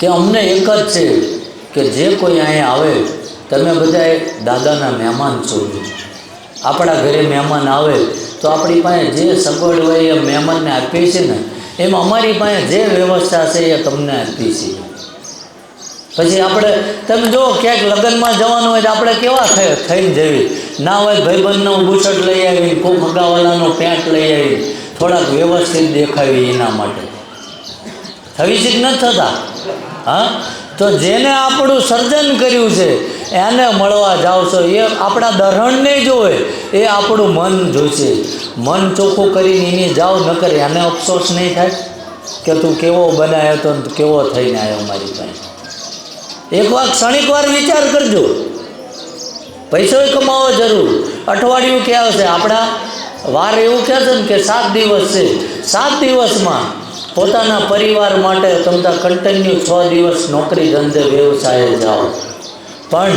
કે અમને એક જ છે કે જે કોઈ અહીંયા આવે, તમે બધા દાદાના મહેમાન છો. આપણા ઘરે મહેમાન આવે, તો આપણી પાસે જે સગવડ હોય એ મહેમાનને આપીએ છીએ ને, એમાં અમારી પાસે જે વ્યવસ્થા છે એ તમને આપીએ છીએ. પછી આપણે, તમે જુઓ, ક્યાંક લગ્નમાં જવાનું હોય તો આપણે કેવા થઈ થઈને જવી ના હોય ભાઈબંધનો બુશર્ટ લઈ આવી કોઈ મગાવાલાનો પેન્ટ લઈ આવી થોડાક વ્યવસ્થિત દેખાવી એના માટે. થવી છે કે નથી થતા? હા? તો જેને આપણું સર્જન કર્યું છે, એને મળવા જાઓ છો. એ આપણા દરહણને જોવે, એ આપણું મન જોઈશે મન ચોખ્ખું કરીને એની જાઓ કરે એને અફસોસ નહીં થાય. કે તું કેવો બનાવ્યો તો ને કેવો થઈને આવ્યો મારી પાસે. એક વાર, ક્ષણિક વાર વિચાર કરજો. પૈસો કમાવો જરૂર. અઠવાડિયું ક્યાં આવશે? આપણા વાર એવું કહે છે ને કે સાત દિવસ છે. સાત દિવસમાં પોતાના પરિવાર માટે તમતા કન્ટિન્યુ છ દિવસ નોકરી ધંધે વ્યવસાયે જાઓ. પણ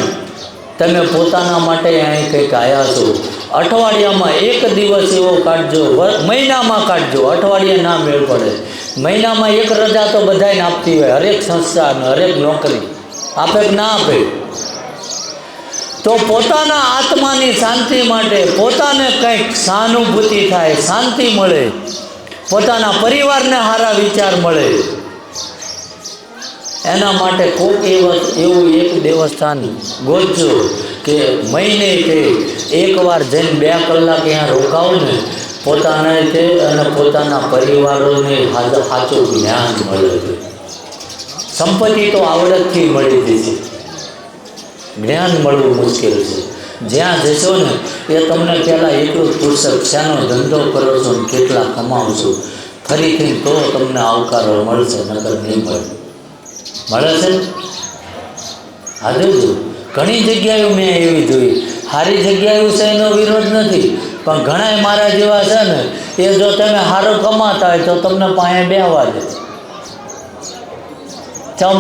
તમે પોતાના માટે અહીં કંઈક આવ્યા છો. અઠવાડિયામાં એક દિવસ એવો કાઢજો. મહિનામાં કાઢજો. અઠવાડિયે ના મેળ પડે. મહિનામાં એક રજા તો બધાને આપતી હોય. હરેક સંસ્થા અને હરેક નોકરી. આપે કે ના આપે? તો પોતાના આત્માની શાંતિ માટે પોતાને કંઈક સહાનુભૂતિ થાય, શાંતિ મળે. પોતાના પરિવારને સારા વિચાર મળે. એના માટે કોઈક એવા એવું એક દેવસ્થાન ગોતજો કે મહિને કે એકવાર જઈને બે કલાક અહીંયા રોકાવું ને પોતાને તે અને પોતાના પરિવારોને સાચું જ્ઞાન મળે. છે સંપત્તિ તો આવડતથી મળી જશે જ્ઞાન મળવું મુશ્કેલ છે. જ્યાં જશો ને, એ તમને પહેલાં એટલું જ પૂછશે શાનો ધંધો કરો છો ને કેટલા કમાવ છો, ફરીથી તો તમને આવકારો મળશે નગર નહીં મળે. મળે છે હા, જોજો. ઘણી જગ્યાએ મેં એવી જોઈ. સારી જગ્યાએ છે એનો વિરોધ નથી, પણ ઘણાય મારા જેવા છે ને, એ જો તમે સારું કમાતા હોય તો તમને પાસે બેવા દે ચમ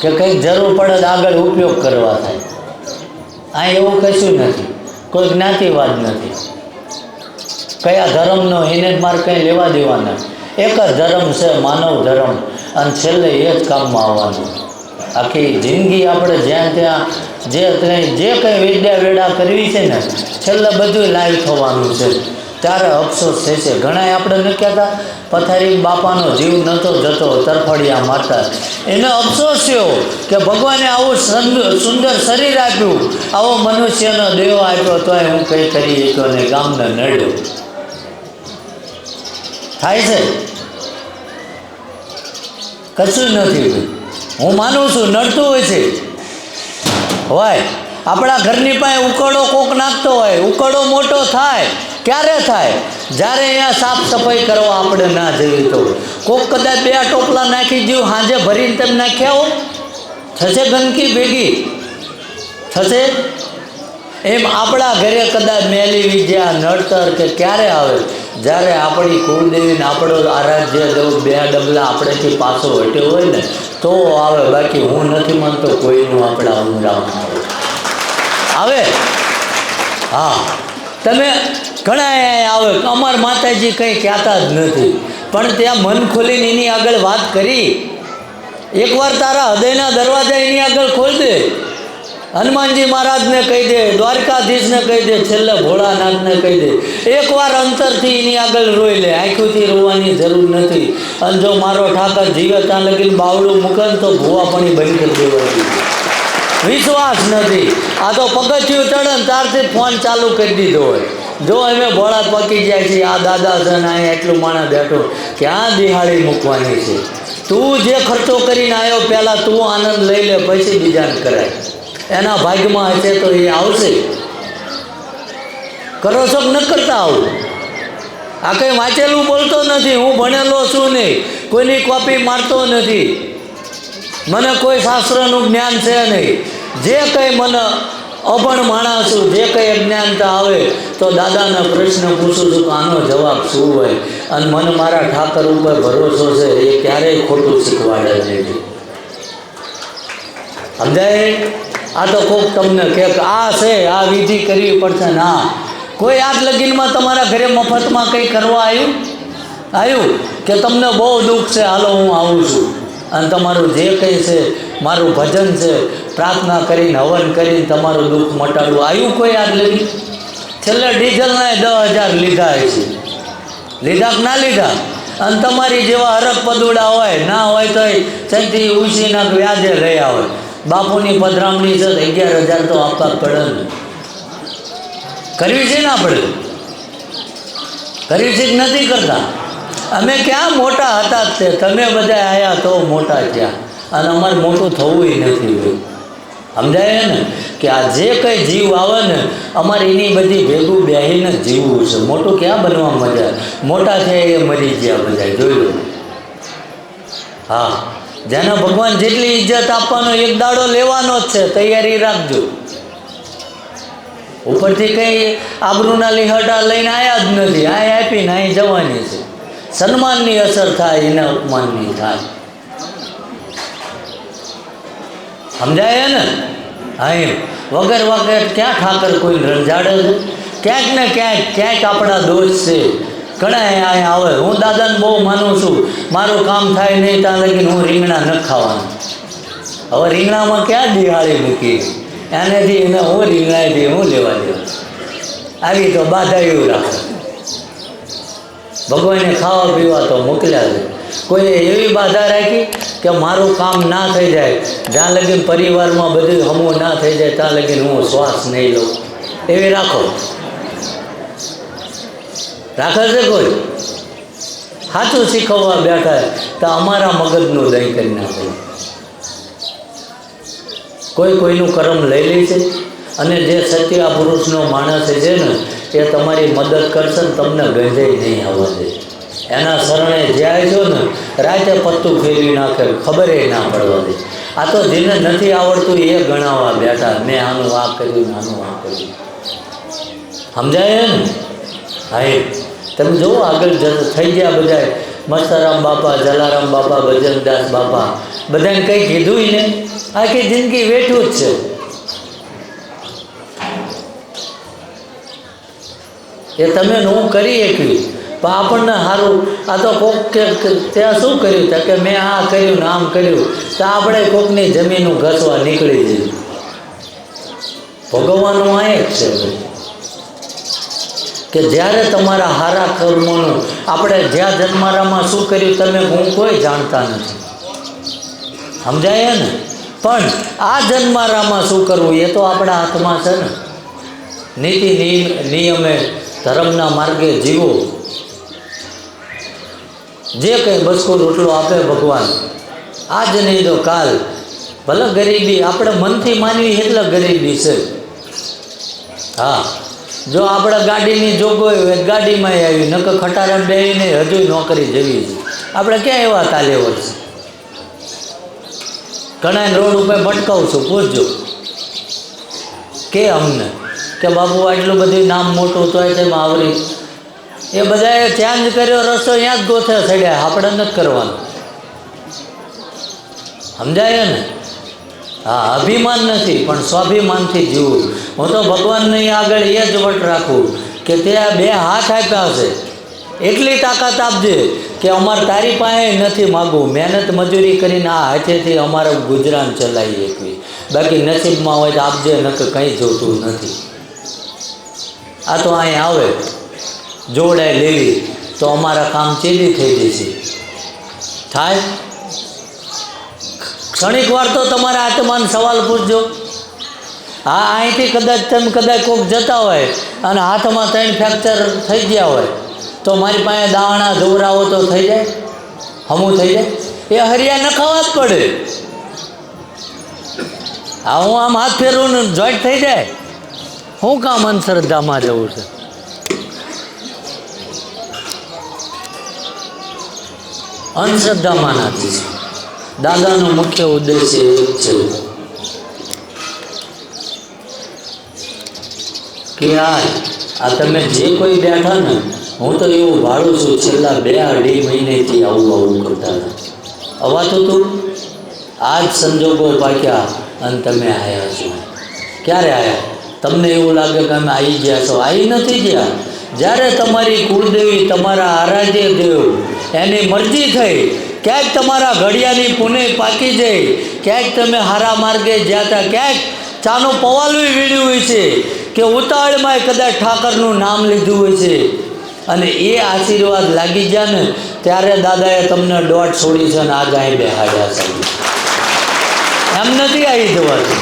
કે કંઈક જરૂર પડે આગળ ઉપયોગ કરવા થાય. આ એવું કશું નથી. કોઈ જ્ઞાતિવાદ નથી. કયા ધર્મનો એને જ મારે કંઈ લેવા દેવાના. એક જ ધર્મ છે માનવ ધર્મ. અને છેલ્લે એ જ કામમાં આવવાનું. આખી જિંદગી આપણે જ્યાં ત્યાં જે ત્યાં જે કંઈ વિદ્યા વેડા કરવી છે ને, છેલ્લે બધું લાઈવ થવાનું છે. ત્યારે અફસોસ થશે ઘણા આપણે ન કહેતા, પથારી બાપાનો જીવ નહોતો જતો તરફડિયા માતા એને અફસોસ થયો કે ભગવાને આવું સુંદર શરીર આપ્યું. આવો મનુષ્યનો દેવ આપ્યો તોય હું કંઈ કરી શક્યો ને ગામને નડ્યો. થાય છે? કશું નથી હું માનું છું નડતું હોય છે. હોય. આપણા ઘરની પાસે ઉકળો કોક નાખતો હોય. ઉકળો મોટો થાય. ક્યારે થાય? જ્યારે અહીંયા સાફ સફાઈ કરવા આપણે ના જઈએ તો. કોક કદાચ બે ટોપલા નાખી દઉં સાંજે ભરીને તેમ નાખ્યા હો થશે ગંદકી ભેગી. થશે? એમ આપણા ઘરે કદાચ મેલી વિદ્યા નડતર કે ક્યારે આવે, જ્યારે આપણી કુળદેવીને આપણો આરાધ્ય દેવ બે ડબલા આપણેથી પાછો હટ્યો હોય ને, તો આવે. બાકી હું નથી માનતો કોઈનું આપણા ઉમરામાં આવે. આવે? હા. તમે ઘણા આવે, અમાર માતાજી કંઈ કહેતા જ નથી. પણ ત્યાં મન ખોલીને એની આગળ વાત કરી. એકવાર તારા હૃદયના દરવાજા એની આગળ ખોલ દે. હનુમાનજી મહારાજને કહી દે, દ્વારકાધીશને કહી દે, છેલ્લે ભોળાનાથને કહી દે. એકવાર અંતરથી એની આગળ રોઈ લે, આંખોથી રોવાની જરૂર નથી. અને જો મારો ઠાકર જીવે ત્યાં લગીને બાવડું મૂકે તો ભૂવા પણ બંધ કરી દેવાની વિશ્વાસ નથી. આ તો પગથિયું ચડે ને ત્યારથી ફોન ચાલુ કરી દીધો હોય. જો અમે ભોળા પકી જાય છે આ દાદા છે ને અહીંયા એટલું માણસ બેઠો. ક્યાં દિહાળી મૂકવાની છે? તું જે ખર્ચો કરીને આવ્યો પહેલાં તું આનંદ લઈ લે, પછી બીજાને કરાય. એના ભાગ્યમાં હશે તો એ આવશે. કરો છો ન કરતા આવું? આ કંઈ વાંચેલું બોલતો નથી, હું ભણેલો છું નહીં. કોઈની કોપી મારતો નથી. મને કોઈ શાસ્ત્રનું જ્ઞાન છે નહીં. જે કંઈ મને અભણ માણસ જે કંઈ અજ્ઞાનતા આવે, તો દાદાને પ્રશ્ન પૂછું છું કે આનો જવાબ શું હોય? અને મને મારા ઠાકર ઉપર ભરોસો છે, એ ક્યારેય ખોટું શીખવાડે નહીં. સમજાય? આ તો કોક તમને કે આ છે, આ વિધિ કરવી પડશે. ના. કોઈ આગ લગીનમાં તમારા ઘરે મફતમાં કંઈ કરવા આવ્યું? આવ્યું? કે તમને બહુ દુઃખ છે, હાલો હું આવું છું. અને તમારું જે કંઈ છે, મારું ભજન છે પ્રાર્થના કરીને, હવન કરીને તમારું દુઃખ મટાડવું. આવ્યું કોઈ આગ લગી છેલ્લે ડીઝલના દસ હજાર લીધા છે. લીધા કે ના લીધા? અને તમારી જેવા હરક પદુડા હોય, ના હોય તો ચંતી ઉછીના વ્યાજે રહ્યા હોય. બાપુની પધરામણી છે અગિયાર હજાર તો આપવા પડે ને. કરવી છે ના પડે કરવી છે નથી કરતા? અમે ક્યાં મોટા હતા તે? તમે બધા આવ્યા તો મોટા થયા. અને અમારે મોટું થવું નથી સમજાય ને? કે આ જે કંઈ જીવ આવે ને, અમારે એની બધી ભેગું બેહીને જીવવું છે. મોટું ક્યાં બનવા મજા મોટા થયા એ મરી ગયા બધા, જોઈ લો. હા. જેને ભગવાન જેટલી ઇજ્જત આપવાનો એક દાડો લેવાનો જ છે, તૈયારી રાખજો. ઉપરથી કંઈ આબરૂના લીહટા લઈને આવ્યા જ નથી. આ આપીને અહીં જવાની છે. સન્માનની અસર થાય, એના અપમાનની થાય. સમજાય ને? અહીં વગર વગર ક્યાં ઠાકર કોઈ રંજાડે છે ક્યાંક ને ક્યાંક ક્યાંક આપણા દોષ છે. ઘણા અહીંયા આવે. હું દાદાને બહુ માનું છું. મારું કામ થાય નહીં ત્યાં લગીને હું રીંગણા ન ખાવાનું. હવે રીંગણામાં ક્યાં દિવાળી મૂકી? એનેથી એને હું રીંગણાથી હું લેવા દેવા. આવી તો બાધા એવું રાખે. ભગવાને ખાવા પીવા તો મોકલ્યા છે. કોઈએ એવી બાધા રાખી કે મારું કામ ના થઈ જાય. જ્યાં લગીન પરિવારમાં બધું હમું ના થઈ જાય, ત્યાં લગીન હું શ્વાસ નહીં લઉં. એવી રાખો. રાખે છે કોઈ? સાચું શીખવવા બેઠા તો અમારા મગજનું દહીં કરી નાખે. કોઈ કોઈનું કર્મ લઈ લે છે અને જે સત્ય પુરુષનો માણસ છે ને, એ તમારી મદદ કરશે ને તમને ગંજાઈ નહીં આવવા દે. એના શરણે જાય છો ને, રાતે પત્તું ફેરવી નાખે, ખબર ના પડવાની આ તો જેને નથી આવડતું એ ગણાવવા બેઠા, મેં આનું આ કર્યું આનું આ કર્યું. સમજાય ને હા તમે જુઓ આગળ થઈ ગયા બધા મસ્તરામ બાપા, જલારામ બાપા ભજનદાસ બાપા. બધાને કંઈ કીધું ને આખી જિંદગી વેઠું જ છે. એ તમે હું કરી શક્યું. પણ આપણને સારું આ તો કોક ત્યાં શું કર્યું ત્યાં કે મેં આ કર્યું ને આમ કર્યું, તો આપણે કોકની જમીનું ઘસવા નીકળી જઈએ. ભોગવવાનું આ એક છે કે જ્યારે તમારા હારા કર્મોનું, આપણે જ્યાં જન્મારામાં શું કર્યું તમે હું કોઈ જાણતા નથી. સમજાય ને? પણ આ જન્મારામાં શું કરવું, એ તો આપણા હાથમાં છે ને. નીતિ નિયમે ધર્મના માર્ગે જીવો. જે કંઈ બસકો રોટલો આપે ભગવાન. આજ નહીં તો કાલ. ભલે ગરીબી, આપણે મનથી માનવી એટલે ગરીબી છે. હા, જો આપણે ગાડીની જોગવાઈ હોય ગાડીમાં આવી, નકર ખટારા બેહીને હજુ નોકરી જવી છે. આપણે ક્યાં એવા કાલે છે? ઘણા રોડ ઉપર ભટકાવું છું, પૂછજો. કે અમને? કે બાબુ આટલું બધું નામ મોટું તો તેમાં આવરી એ બધાએ ચેન્જ કર્યો રસ્તો ત્યાં જ ગોથે ચડ્યા. આપણે નથી કરવાનું. સમજાય ને? હા, અભિમાન નથી, પણ સ્વાભિમાનથી જીવવું. હું તો ભગવાનની આગળ એ જ વટ રાખું કે તે આ બે હાથ આપ્યા છે. એટલી તાકાત આપજે કે અમારે તારી પાસે નથી માગવું. મહેનત મજૂરી કરીને આ હાથેથી અમારું ગુજરાન ચલાવી શકવી બાકી નસીબમાં હોય તો આપજે, નકર કંઈ જોતું નથી. આ તો અહીં આવે. જોડાય લેવી, તો અમારા કામ ચેલી થઈ જશે. થાય? ક્ષણિક વાર તો તમારા આત્માને સવાલ પૂછજો. હા, અહીંથી કદાચ તમે કદાચ કોઈક જતા હોય અને હાથમાં ત્રણ ફ્રેક્ચર થઈ ગયા હોય, તો મારી પાસે દાણા જોવરાવો તો થઈ જાય? હમું થઈ જાય? એ હરિયા નખાવા જ પડે. હા, હું આમ હાથ ફેરવું ને જોઈન્ટ થઈ જાય? હું કામ અંધશ્રદ્ધામાં જવું છે? અંધશ્રદ્ધામાં છે. દાદાનો મુખ્ય ઉદ્દેશ્ય એ છે કે આ આ તમે જે કોઈ બેઠા ને, હું તો એવું ભાડું છું છેલ્લા બે અઢી મહિનેથી આવું આવું કરતા હતા. અવાતું તું આ જ સંજોગો પાક્યા અને તમે આવ્યા છો. ક્યારે આવ્યા તમને એવું લાગે કે અમે આવી ગયા છો? આવી નથી ગયા. જ્યારે તમારી કુળદેવી તમારા આરાધ્ય દેવ એની મરજી થઈ, ક્યાંક તમારા ઘડિયાની પુને પાકી જાય, ક્યાંક તમે હારા માર્ગે જ્યાં ત્યાં ક્યાંક ચાનું પવાલવી વીણ્યું હોય છે, કે ઉતાળમાં કદાચ ઠાકરનું નામ લીધું હોય છે. અને એ આશીર્વાદ લાગી ગયા ને, ત્યારે દાદાએ તમને દોઢ છોડી છે અને આ ગાય બેહાડ્યા છે. એમ નથી આવી જવાતું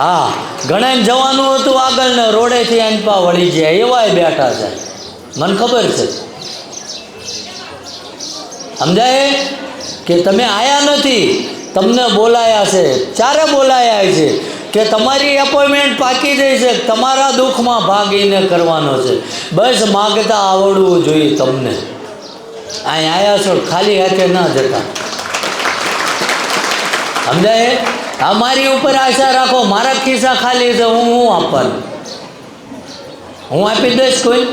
હા. ઘણાને જવાનું હતું આગળ ને રોડેથી અનપા વળી જાય એવાય બેઠા છે. મને ખબર છે. સમજાય? કે તમે આયા નથી. તમને બોલાયા છે. ચારે બોલાયા છે. કે તમારી એપોઇન્ટમેન્ટ પાકી જઈ છે. તમારા દુઃખમાં ભાગીને કરવાનો છે. બસ માગતા આવડવું જોઈએ તમને. અહીં આવ્યા છો, ખાલી હાથે ના જતા. સમજાય? આ મારી ઉપર આશા રાખો, મારા ખિસ્સા ખાલી છે, હું હું આપવાનું? હું આપી દઈશ કોઈ?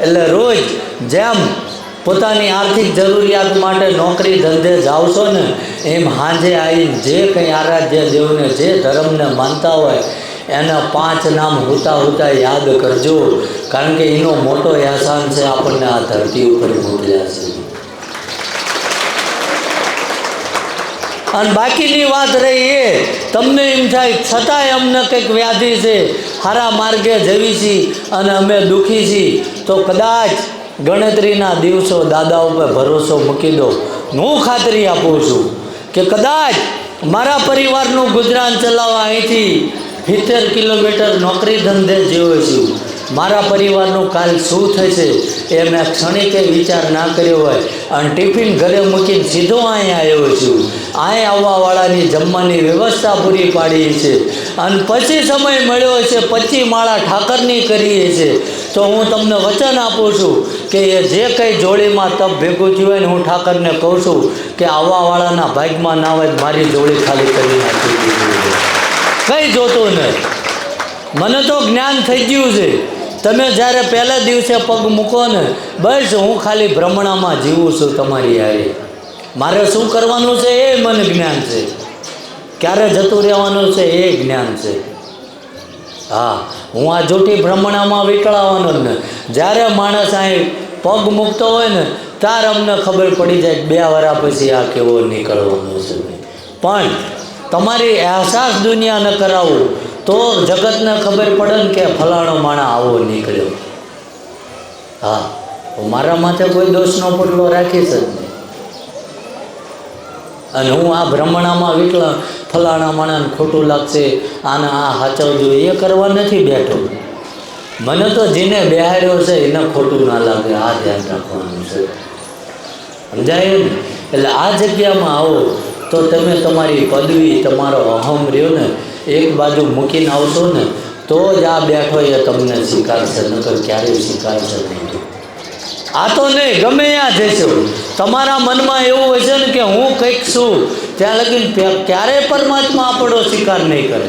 એટલે રોજ જેમ પોતાની આર્થિક જરૂરિયાત માટે નોકરી ધંધે જાઓ છો ને, એમ હાંજે આવીને જે કંઈ આરાધ્ય દેવને, જે ધર્મને માનતા હોય, એના પાંચ નામ હોતા હોતા યાદ કરજો, કારણ કે એનો મોટો એહસાન છે આપણને આ ધરતી ઉપર મોકલ્યા છે. અને બાકીની વાત રહી એ, તમને એમ થાય, છતાંય અમને કંઈક વ્યાધિ છે સારા માર્ગે જવી છીએ અને અમે દુઃખી છીએ તો કદાચ ગણતરીના દિવસો દાદા ઉપર ભરોસો મૂકી દો. હું ખાતરી આપું છું કે કદાચ મારા પરિવારનું ગુજરાન ચલાવવા અહીંથી સિત્તેર કિલોમીટર નોકરી ધંધે જેવો છું. મારા પરિવારનું કાલ શું થશે એ મેં ક્ષણિકે વિચાર ના કર્યો હોય. અને ટિફિન ઘરે મૂકીને સીધો અહીંયા આવ્યો છું. અહીં આવવાવાળાની જમવાની વ્યવસ્થા પૂરી પાડી છે. અને પછી સમય મળ્યો છે, પછી માળા ઠાકરની કરીએ છે. તો હું તમને વચન આપું છું કે એ જે કંઈ જોડીમાં તપ ભેગું થયું હોય ને હું ઠાકરને કહું છું કે આવવાવાળાના ભાગમાં ના હોય મારી જોડી ખાલી કરી નાખી કંઈ જોતું નહીં. મને તો જ્ઞાન થઈ ગયું છે. તમે જ્યારે પહેલા દિવસે પગ મૂકો ને, બસ હું ખાલી ભ્રમણામાં જીવું છું તમારી હારે. મારે શું કરવાનું છે? એ મને જ્ઞાન છે. ક્યારે જતું રહેવાનું છે? એ જ્ઞાન છે. હા, હું આ જૂઠી ભ્રમણામાં વિકળાવાનો જ ને. જ્યારે માણસ અહીં પગ મૂકતો હોય ને ત્યારે અમને ખબર પડી જાય બે વરા પછી આ કેવો નીકળવાનો છે. પણ તમારી અહેસાસ દુનિયાને કરાવવું તો જગતને ખબર પડે ને કે ફલાણો માણા આવો નીકળ્યો. હું મારા માથે કોઈ દોષનો પડલો રાખીશ જ નહીં અને હું આ ભ્રમણામાં વિકલા ફલાણા માણાને ખોટું લાગશે, આને આ હાચવજો, એ કરવા નથી બેઠો. મને તો જેને બેહાર્યો છે, એને ખોટું ના લાગે, આ ધ્યાન રાખવાનું છે. સમજાય ને? એટલે આ જગ્યામાં આવો, તો તમે તમારી પદવી, તમારો અહમ રહ્યો ને, એક બાજુ મૂકીને આવશો ને, તો જ આ બેઠો એ તમને સ્વીકારશે નકર ક્યારેય સ્વીકારશે નહીં. આ તો નહીં, ગમે ત્યાં જશો તમારા મનમાં એવું હશે ને કે હું કંઈક છું, ત્યાં લગીને ક્યારે પરમાત્મા આપણો સ્વીકાર નહીં કરે?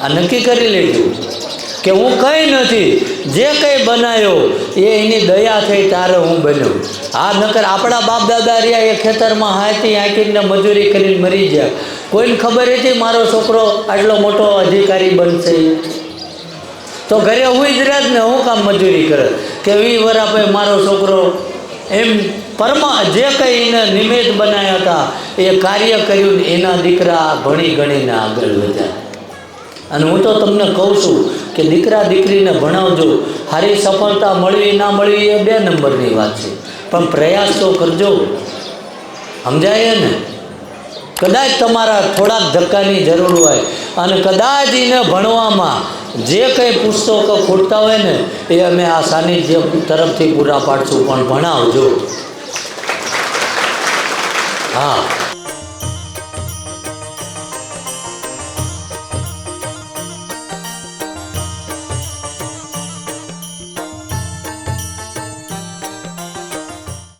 આ નક્કી કરી લેજો. કે હું કંઈ નથી, જે કંઈ બનાવ્યો એ એની દયા થઈ તારે હું બન્યો. આ નકર આપણા બાપ દાદા રહ્યા, એ ખેતરમાં હાથી હાંકીને મજૂરી કરીને મરી ગયા. કોઈને ખબર હતી મારો છોકરો આટલો મોટો અધિકારી બનશે? તો ઘરે હું જ રહે ને, હું કામ મજૂરી કરે? કે વી મારો છોકરો? એમ પરમા જે કંઈ એને નિમિત્ત બનાવ્યા હતા, એ કાર્ય કર્યું એના દીકરા ભણી ગણીને આગળ વધ્યા. અને હું તો તમને કહું છું કે દીકરા દીકરીને ભણાવજો. સારી સફળતા મળવી ના મળવી એ બે નંબરની વાત છે. પણ પ્રયાસ તો કરજો. સમજાય ને કદાચ તમારા થોડાક ધક્કાની જરૂર હોય અને કદાચ એને ભણવામાં જે કંઈ પુસ્તકો ખૂટતા હોય ને, એ અમે આ સાનિધ્ય તરફથી પૂરા પાડશું, પણ ભણાવજો. હા.